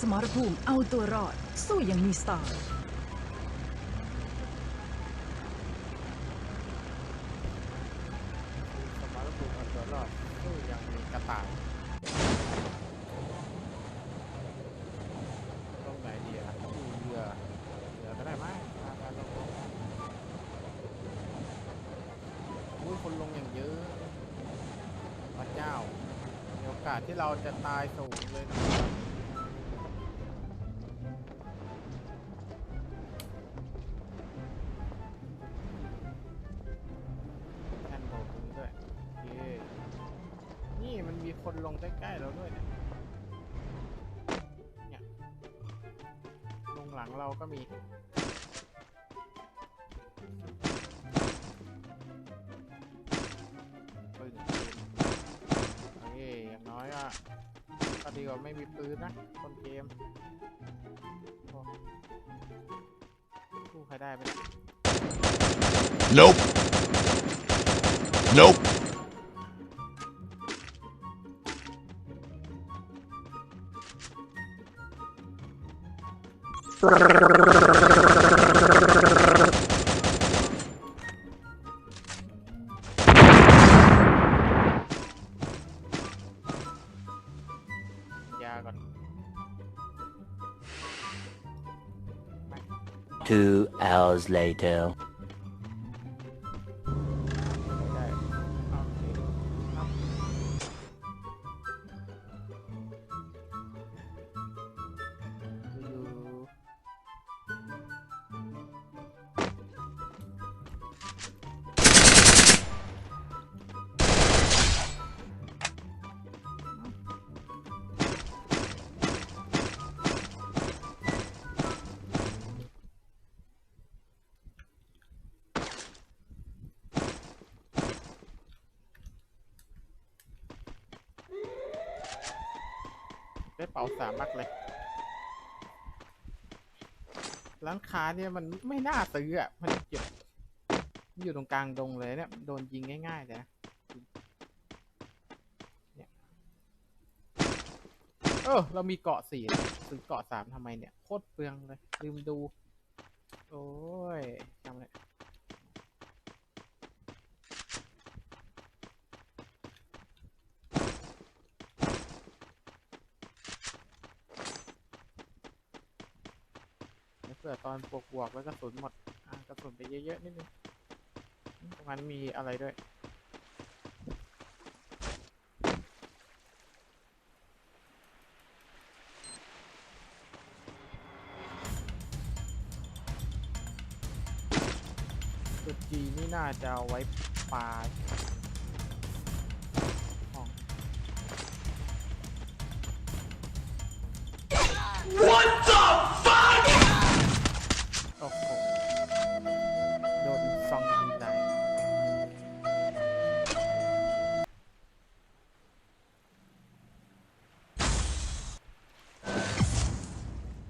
สมรภูมิเอาตัวรอด สู้อยังมีสไตล์สมรภูมิเอาตัวรอดสู้อยังมีกระต่ายตรงไหนดีอะดูเรือเรือก็ได้ไหมพาการลงอุ้ยคนลงอย่างเยอะพระเจ้ามีโอกาสที่เราจะตายสูงเลยนะครับ คนลงใกล้ๆเราด้วยเนี่ยเนี่ยลงหลังเราก็มีปืนโอเคอย่างน้อยก็ก็ดีกว่าไม่มีปืนนะ คนเกมสู้ใครได้ไปเนี่ย Nope. Nope. Two hours later. ได้เป๋าสามบักเลย ร้านค้าเนี่ยมันไม่น่าซื้ออะ มันเก็บอยู่ตรงกลางดงเลยเนี่ย โดนยิงง่ายๆเลยนะเนี่ยเออ เรามีเกาะสี่ซื้อเกาะสามทำไมเนี่ย โคตรเปลืองเลย ลืมดู โอ้ยจำเลย เผื่อตอนบวกบวกแล้วกระสุนหมดอะกระสุนไปเยอะๆนิดนึงตรงนั้นมีอะไรด้วยจุดจีนี่น่าจะเอาไว้ปลา